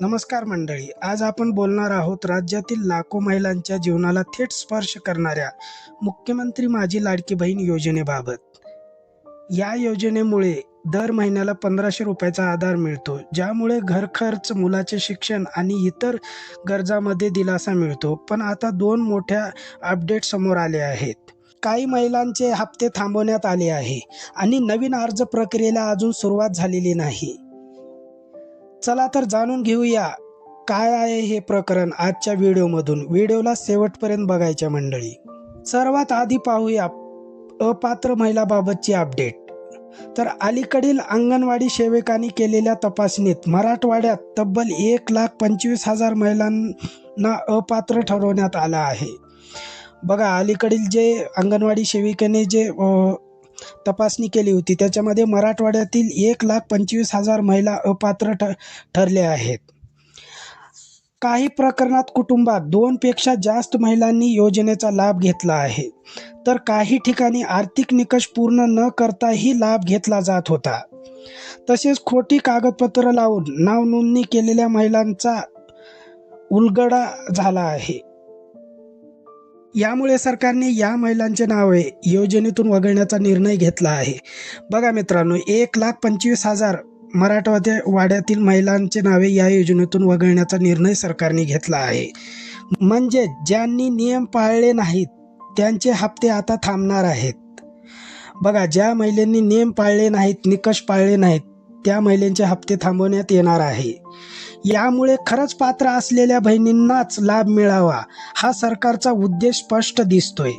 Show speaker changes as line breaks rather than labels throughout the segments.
नमस्कार मंडळी आज आपण बोलणार आहोत राज्यातील लाखो महिलांच्या जीवनाला थेट स्पर्श करणाऱ्या मुख्यमंत्री माझी लाडकी बहीण योजनेबाबत. या योजनेमुळे दर महिन्याला पंधराशे रुपयाचा आधार मिळतो ज्यामुळे घर खर्च मुलाचे शिक्षण आणि इतर गरजामध्ये दिलासा मिळतो. पण आता दोन मोठ्या अपडेट समोर आले आहेत. काही महिलांचे हप्ते थांबवण्यात आले आहे आणि नवीन अर्ज प्रक्रियेला अजून सुरुवात झालेली नाही. चला तर जाणून घेऊया काय आहे हे प्रकरण आजच्या व्हिडिओमधून. व्हिडिओला शेवटपर्यंत बघायच्या मंडळी. सर्वात आधी पाहूया अपात्र महिलाबाबतची अपडेट तर अलीकडील अंगणवाडी सेविकांनी केलेल्या तपासणीत मराठवाड्यात तब्बल एक लाख पंचवीस हजार महिलांना अपात्र ठरवण्यात आलं आहे. बघा अलीकडील जे अंगणवाडी सेविकेने जे तपासणी केली होती. त्याच्यामध्ये मराठवाड्यातील एक लाख पंचवीस हजार महिला अपात्र ठ ठरल्या आहेत. काही प्रकरणात कुटुंबात दोनपेक्षा जास्त महिलांनी योजनेचा लाभ घेतला आहे. तर काही ठिकाणी आर्थिक निकष पूर्ण न करताही लाभ घेतला जात होता. तसेच खोटी कागदपत्र लावून नाव नोंदणी केलेल्या महिलांचा उलगडा झाला आहे. यामुळे सरकारने या महिलांचे नावे योजनेतून वगळण्याचा निर्णय घेतला आहे. बघा मित्रांनो एक लाख पंचवीस हजार मराठवाड्या वाड्यातील महिलांचे नावे या योजनेतून वगळण्याचा निर्णय सरकारने घेतला आहे. म्हणजे ज्यांनी नियम पाळले नाहीत त्यांचे हप्ते आता थांबणार आहेत. बघा ज्या महिलांनी नियम पाळले नाहीत निकष पाळले नाहीत त्या महिलांचे हप्ते थांबवण्यात येणार आहे. यामुळे खरंच पात्र असलेल्या बहिणींनाच लाभ मिळावा हा सरकारचा उद्देश स्पष्ट दिसतोय.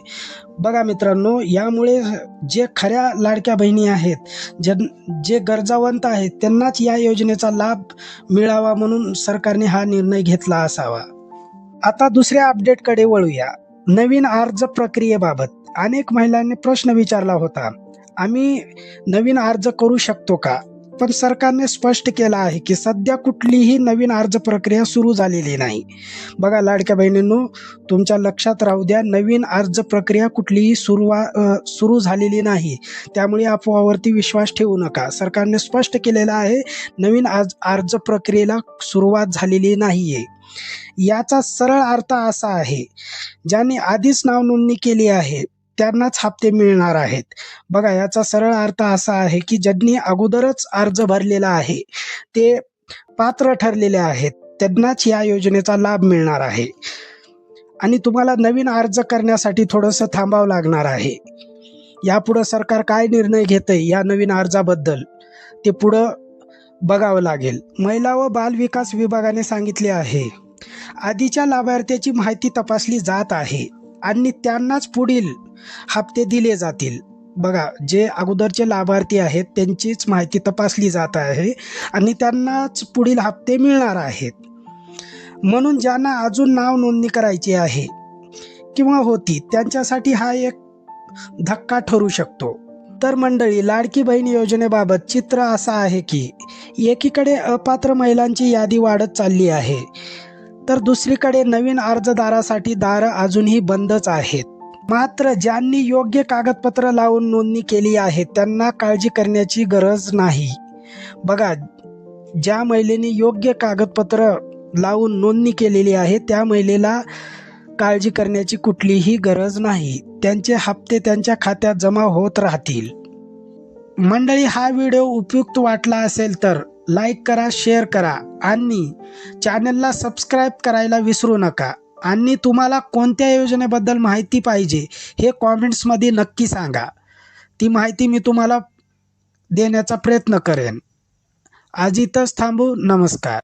बघा मित्रांनो यामुळे जे खऱ्या लाडक्या बहिणी आहेत जन जे गरजावंत आहेत त्यांनाच या योजनेचा लाभ मिळावा म्हणून सरकारने हा निर्णय घेतला असावा. आता दुसऱ्या अपडेटकडे वळूया. नवीन अर्ज प्रक्रियेबाबत अनेक महिलांनी प्रश्न विचारला होता. आम्ही नवीन अर्ज करू शकतो का? पण सरकारने स्पष्ट केलं आहे की सध्या कुठलीही नवीन अर्ज प्रक्रिया सुरू झालेली नाही. बघा लाडक्या बहिणींनो तुमच्या लक्षात राहू द्या नवीन अर्ज प्रक्रिया कुठलीही सुरुवा सुरू झालेली नाही. त्यामुळे अफवावरती विश्वास ठेवू नका. सरकारने स्पष्ट केलेलं आहे नवीन अर्ज अर्ज प्रक्रियेला सुरुवात झालेली नाही आहे याचा सरळ अर्थ असा आहे ज्यांनी आधीच नाव नोंदणी केली आहे त्यांनाच हप्ते मिळणार आहेत. बघा याचा सरळ अर्थ असा आहे की ज्यांनी अगोदरच अर्ज भरलेला आहे ते पात्र ठरलेले आहेत. त्यांनाच या योजनेचा लाभ मिळणार आहे. आणि तुम्हाला नवीन अर्ज करण्यासाठी थोडंसं थांबावं लागणार आहे. यापुढं सरकार काय निर्णय घेतंय या नवीन अर्जाबद्दल ते पुढं बघावं लागेल. महिला व बाल विकास विभागाने सांगितले आहे. आधीच्या लाभार्थ्याची माहिती तपासली जात आहे. आणि त्यांनाच पुढील हप्ते दिले जातील. बघा जे अगोदरचे लाभार्थी आहेत त्यांचीच माहिती तपासली जात आहे आणि त्यांनाच पुढील हप्ते मिळणार आहेत. म्हणून ज्यांना अजून नाव नोंदणी करायची आहे किंवा होती त्यांच्यासाठी हा एक धक्का ठरू शकतो. तर मंडळी लाडकी बहीण योजनेबाबत चित्र असं आहे की एकीकडे अपात्र महिलांची यादी वाढत चालली आहे. तर दुसरीकडे नवीन अर्जदारासाठी दारं अजूनही बंदच आहेत. मात्र ज्यांनी योग्य कागदपत्र लावून नोंदणी केली आहे त्यांना काळजी करण्याची गरज नाही. बघा ज्या महिलेने योग्य कागदपत्र लावून नोंदणी केलेली आहे त्या महिलेला काळजी करण्याची कुठलीही गरज नाही. त्यांचे हप्ते त्यांच्या खात्यात जमा होत राहतील. मंडळी हा व्हिडिओ उपयुक्त वाटला असेल तर लाईक करा शेअर करा आणि चॅनलला सबस्क्राईब करायला विसरू नका. आणि तुम्हाला कोणत्या योजनेबद्दल माहिती पाहिजे हे कॉमेंट्समध्ये नक्की सांगा. ती माहिती मी तुम्हाला देण्याचा प्रयत्न करेन. आज इथंच थांबू. नमस्कार.